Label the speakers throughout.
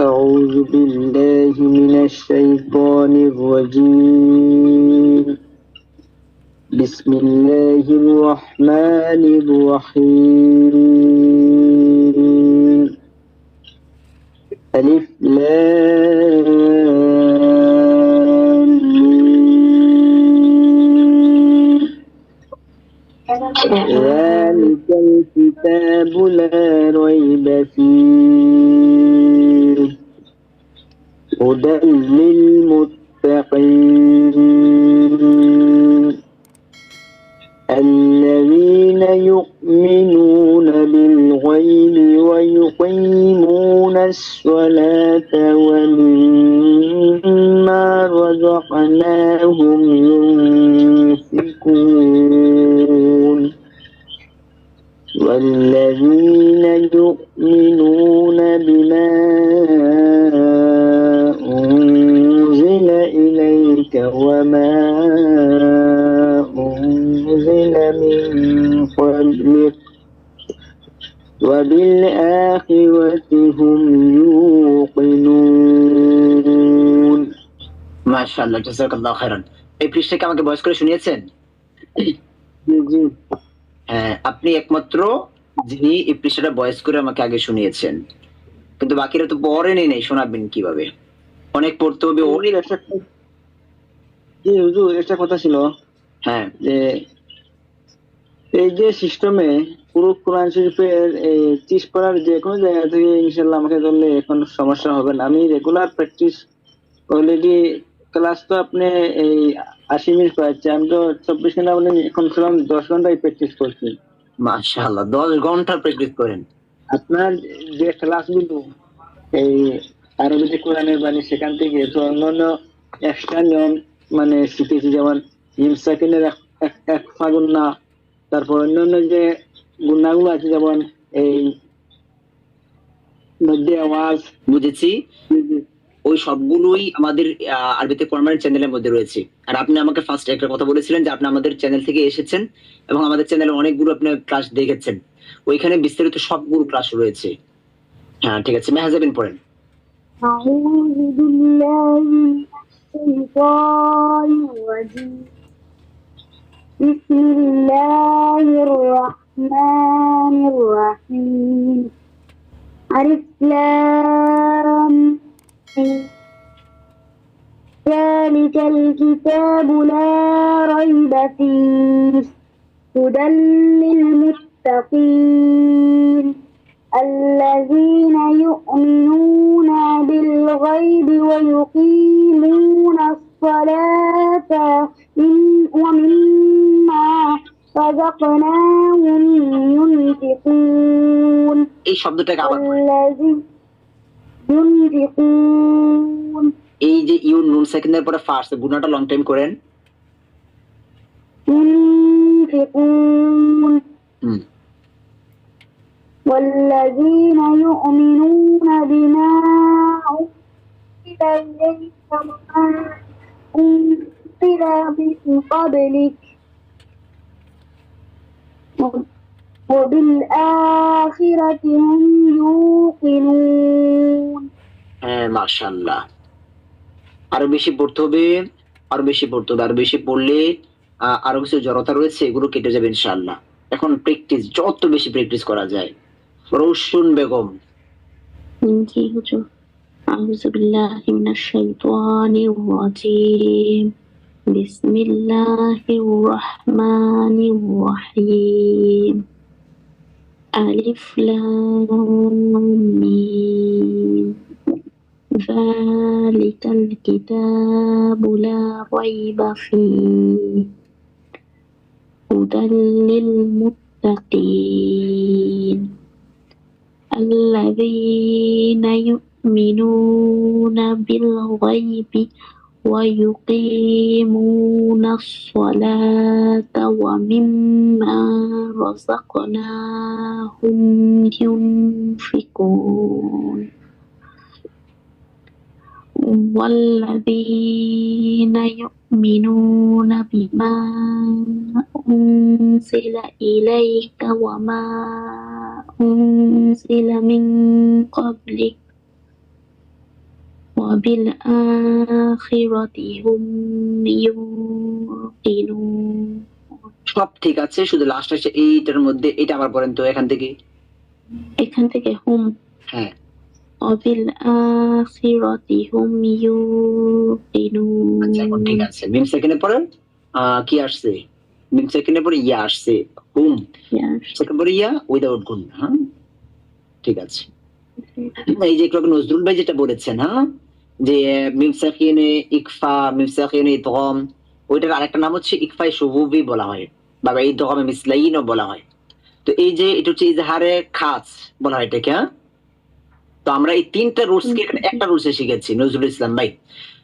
Speaker 1: أعوذ بالله من الشيطان الرجيم. بسم الله الرحمن الرحيم. ألف. ذلك الكتاب لا ريب فيه. هدى للمتقين. الذين يؤمنون بالغيب ويقيمون الصلاة ومما وما أنزل من قبلك وبالآخرة هم يوقنون
Speaker 2: মাশাআল্লাহ জাযাকাল্লাহু খাইরান এই পৃষ্ঠাকে আমাকে বয়স করে শুনিয়েছেন
Speaker 1: জি জি
Speaker 2: হ্যাঁ আপনি একমাত্র যিনি এই পৃষ্ঠাটা বয়স করে আমাকে আগে শুনিয়েছেন কিন্তু বাকিরা তো পড়েনি নেই শোনাবেন কিভাবে অনেক পড়তে হবে ও
Speaker 1: হুজুর, একটা জি হুজুর একটা কথা ছিল
Speaker 2: হ্যাঁ
Speaker 1: যে এই যে সিস্টেমে পুরো কোরআন শরীফের এই চিস করার যে কোনো জায়গা থেকে ইনশাল্লাহ আমাকে ধরলে এখন সমস্যা হবে না। আমি রেগুলার প্র্যাকটিস অলরেডি ক্লাস তো আপনি এই আশি মিনিট পাচ্ছি আমি তো চব্বিশ ঘণ্টা মানে এখন ছিলাম দশ ঘন্টায় প্র্যাকটিস করছি।
Speaker 2: মাশাআল্লাহ দশ ঘণ্টা প্র্যাকটিস করেন।
Speaker 1: আপনার যে ক্লাসগুলো এই আরবিতে কোরআনের বাণী সেখান থেকে তো অন্যান্য এক্সট্রা নিয়ম মানে শিখেছি যেমন ইমসাকিনের এক ফাগুন না তারপর অন্যান্য যে গুণাগুলো আছে যেমন এই আওয়াজ।
Speaker 2: বুঝেছি। ওই সবগুলোই আমাদের আরবিতে চ্যানেলের মধ্যে রয়েছে। আর আপনি আমাকে ফার্স্ট একটা কথা বলেছিলেন যে আপনি আমাদের চ্যানেল থেকে এসেছেন এবং আমাদের চ্যানেলে অনেকগুলো আপনি ক্লাস দেখেছেন। ওইখানে বিস্তারিত সবগুলো ক্লাস রয়েছে। হ্যাঁ ঠিক আছে। মেহাজাবিন পড়েন।
Speaker 3: আউযু বিল্লাহি الشيطان الرجيم. بسم الله الرحمن الرحيم. ألف لام. ذلك الكتاب لا ريب فيه. هدى للمتقين. الذين يؤمنون بالغيب ويقيمون الصلاة من- ومما رزقناهم ينفقون
Speaker 2: এই শব্দটাকে আবার পড়েন।
Speaker 3: الذي ينفقون
Speaker 2: এই যে ইউ নুন সেকেন্ডের পরে ফার্স্ট গুণাটা লং টাইম করেন
Speaker 3: ينفقون
Speaker 2: হুম
Speaker 3: والذين يؤمنون بما أنزل إليك وما من قبلك وبالآخرة هم يوقنون
Speaker 2: হ্যাঁ মাশাল্লাহ আরও বেশি পড়তে হবে আরও বেশি পড়তে হবে আরও বেশি পড়লে আরও কিছু জড়তা রয়েছে এগুলো কেটে যাবে ইনশাল্লাহ এখন প্র্যাকটিস যত বেশি প্র্যাকটিস করা যায়। রসুন বেগম।
Speaker 4: জি হুজুর। আউযু বিল্লাহি মিনাশ শাইতানির রাজিম। بسم الله الرحمن الرحيم. ألف لام ميم. ذلك الكتاب لا ريب فيه. هدى للمتقين. الذين يؤمنون بالغيب ويقيمون الصلاة ومما رزقناهم ينفقون. والذين يؤمنون بما أنزل إليك وما أنزل من قبلك وبالآخرة هم يوقنون
Speaker 2: সব ঠিক আছে শুধু লাস্ট আছে এইটার মধ্যে এটা আবার পড়েন তো এখান থেকে
Speaker 4: এখান থেকে হুম
Speaker 2: হ্যাঁ
Speaker 4: وبالآخرة هم يوقنون
Speaker 2: আচ্ছা এখন ঠিক আছে মিম সেকেন্ডের পরে আহ, কি আসছে মিম সেকেন্ডের পরে ইয়া আসছে হুম
Speaker 4: Yes.
Speaker 2: সেকেন্ড পরে ইয়া উইদাউট গুণ হ্যাঁ ঠিক আছে এই যে একটু আগে নজরুল ভাই যেটা বলেছেন হ্যাঁ যে মিম সাকিনে ইকফা মিম সাকিনে ইদগম ওইটার আরেকটা নাম হচ্ছে ইকফাই শুভুবি বলা হয় বা এই দগমে মিসলাইনও বলা হয়। তো এই যে এটা হচ্ছে ইজহারে খাস বলা হয় এটাকে হ্যাঁ? তো আমরা এই তিনটা রুলস কে একটা রুলসে শিখেছি নজরুল ইসলাম ভাই।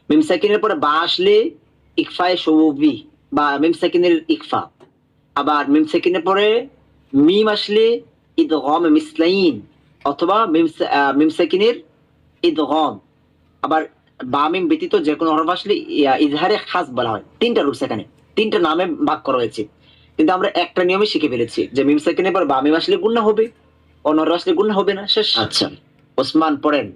Speaker 2: মিম সাকিনের পরে বা আসলে ইকফাই শুভুবি বা মিম সাকিনের ইকফা। আবার মিম সাকিনের পরে মিম আসলে ইদগম মিসলাইন অথবা মিম সা- আহ, মিম সাকিনের ইদগম। আবার বামিম ব্যতীত যে কোনো হরফ আসলে ইয়া- ইজহারে খাস বলা হয় তিনটা রুলস এখানে তিনটা নামে ভাগ করা হয়েছে কিন্তু আমরা একটা নিয়মে শিখে ফেলেছি যে মিম সাকিনের পর বামিম আসলে গুণা হবে অন্য হরফ আসলে গুণা হবে না শেষ আচ্ছা ওসমান পড়েন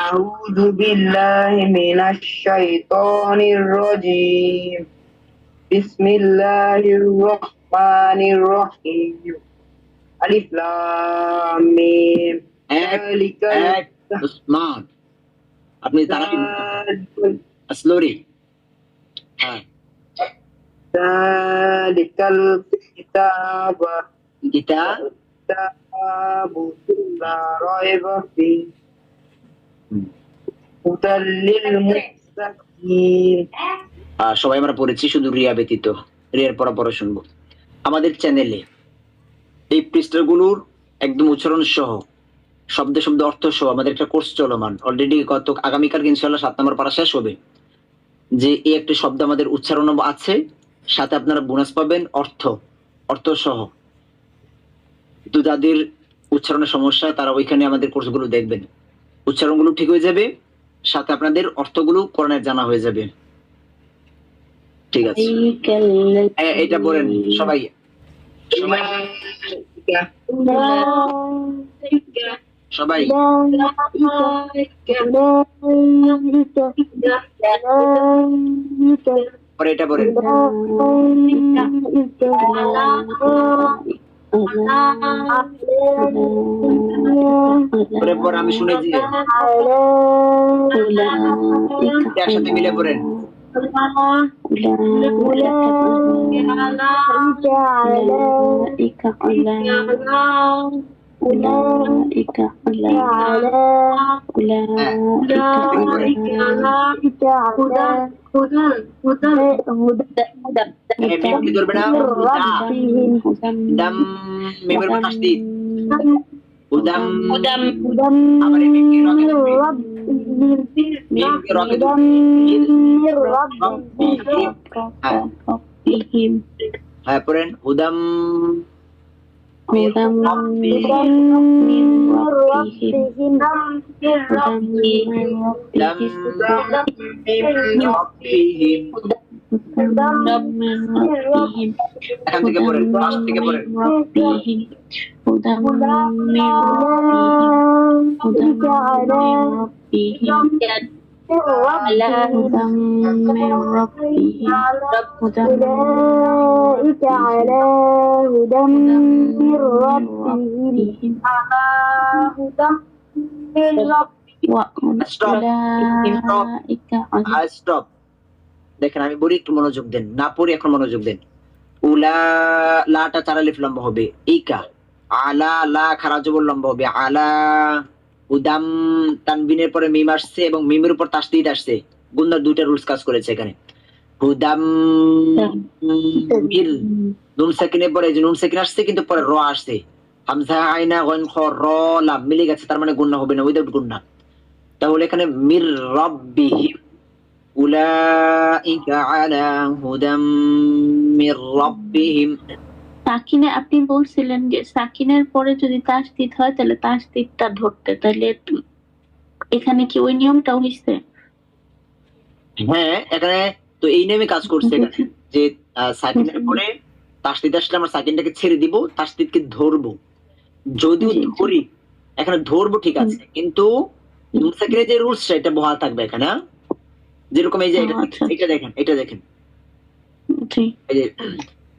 Speaker 5: أعوذ بالله من الشيطان الرجيم بسم الله الرحمن الرحيم ألف لام ميم
Speaker 2: এক
Speaker 5: ذلك
Speaker 2: এক ওসমান আপনি তারাবি
Speaker 5: আসলোরি
Speaker 2: আচ্ছা, হ্যাঁ। সবাই আমরা পড়েছি শুধু রিয়া ব্যতীত। রিয়ার পর পর শুনব। আমাদের চ্যানেলে এই পৃষ্ঠাগুলোর একদম উচ্চারণ সহ শব্দ শব্দ অর্থ সহ আমাদের একটা কোর্স চলমান। অলরেডি গত আগামীকাল ইনশাল্লাহ সাত নম্বর পারা শেষ হবে? যে এই একটি শব্দ আমাদের উচ্চারণ আছে, সাথে আপনারা বোনাস পাবেন অর্থ অর্থ সহ। তো যাদের উচ্চারণের সমস্যা, তারা ওইখানে আমাদের কোর্সগুলো দেখবেন। উচ্চারণগুলো ঠিক হয়ে যাবে, সাথে আপনাদের অর্থগুলো করণের জানা হয়ে যাবে। ঠিক আছে। এটা বলেন সবাই। সময় সবাই পরে এটা বলেন পরে পর আমি শুনেছি একসাথে মিলে পড়েন
Speaker 4: أولئك على أولئك udah udah Udah, udah, على هدى من ربهم هدى
Speaker 3: أولئك على هدى من ربهم
Speaker 4: وأولئك على
Speaker 2: stop দেখেন আমি বলি একটু মনোযোগ দেন না পড়ি এখন মনোযোগ দেন উলা লাটা চারা লিফ লম্বা হবে ইকা আলা লা খারা জবর লম্বা হবে আলা উদাম তানবিনের পরে মিম আসছে এবং মিমের উপর তাসদিদ আসছে। গুন্দার দুইটা রুলস কাজ করেছে এখানে। হুদাম নুন পরে যে নুন আসছে, কিন্তু পরে র আসছে। হামজা আইনা গন খ র লাম মিলে গেছে, তার মানে গুন্না হবে না উইদাউট গুন্না তাহলে এখানে মির রব্বিহিম উলাইকা আলা হুদাম মির রব্বিহিম।
Speaker 4: সাকিনে আপনি বলছিলেন যে সাকিনের পরে যদি তাসদিদ হয় তাহলে তাসদিদটা ধরতে তাহলে এখানে কি ওই নিয়মটাও হইছে?
Speaker 2: হ্যাঁ এখানে তো এই নিয়মে কাজ করছে এখানে যে সাকিনের পরে তাসদিদ আসলে আমরা সাকিনটাকে ছেড়ে দিব তাসদিদকে ধরবো। যদিও। ধরি এখানে ধরবো ঠিক আছে কিন্তু নুন সাকিনের যে রুলসটা এটা বহাল থাকবে এখানে হ্যাঁ? যেরকম এই যে এটা-
Speaker 4: আচ্ছা।
Speaker 2: এটা দেখেন এটা দেখেন।
Speaker 4: জি।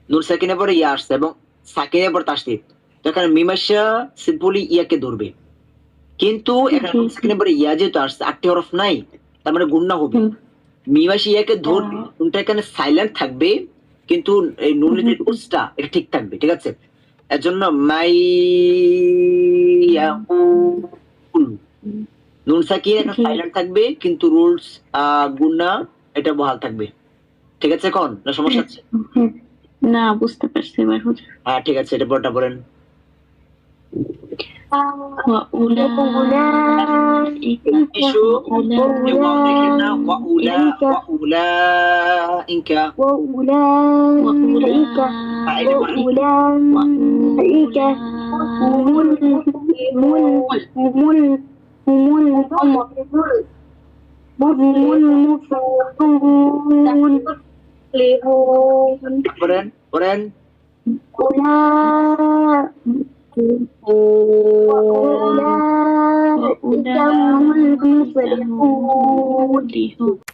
Speaker 2: যে সাকিনের পরে ইয়া আসছে এবং সাকিনের পর তাসদিদ তো এখানে মিমাশা সিম্পলি ইয়াকে ধরবে। কিন্তু এখানে নুন সাকিনের পরে ইয়া যেহেতু আসছে আটটি হরফ নাই তার মানে গুন্না হবে। মিমাশি ইয়াকে ধরবে
Speaker 4: আহ।
Speaker 2: নুনটা এখানে সাইলেন্ট থাকবে কিন্তু এই নুনের যে
Speaker 4: হুম।
Speaker 2: এটা ঠিক থাকবে ঠিক আছে? এর জন্য মাই নুন এটা সাইলেন্ট থাকবে কিন্তু রুলস গুন্না এটা বহাল থাকবে। ঠিক আছে এখন? না সমস্যা আছে।
Speaker 4: না বুঝতে পারছি এবার হুজুর
Speaker 2: হ্যাঁ ঠিক আছে এটা পরটা বলেন
Speaker 4: وأولئك
Speaker 2: ইস্যু
Speaker 4: وأولئك
Speaker 2: ওয়াও দেখেন না ওয়াউলা ওয়াউলা Inca
Speaker 3: وأولئك وأولئك هم المفلحون Leon.
Speaker 2: Oren, Oren.
Speaker 3: Una. Una. Una.
Speaker 4: Una.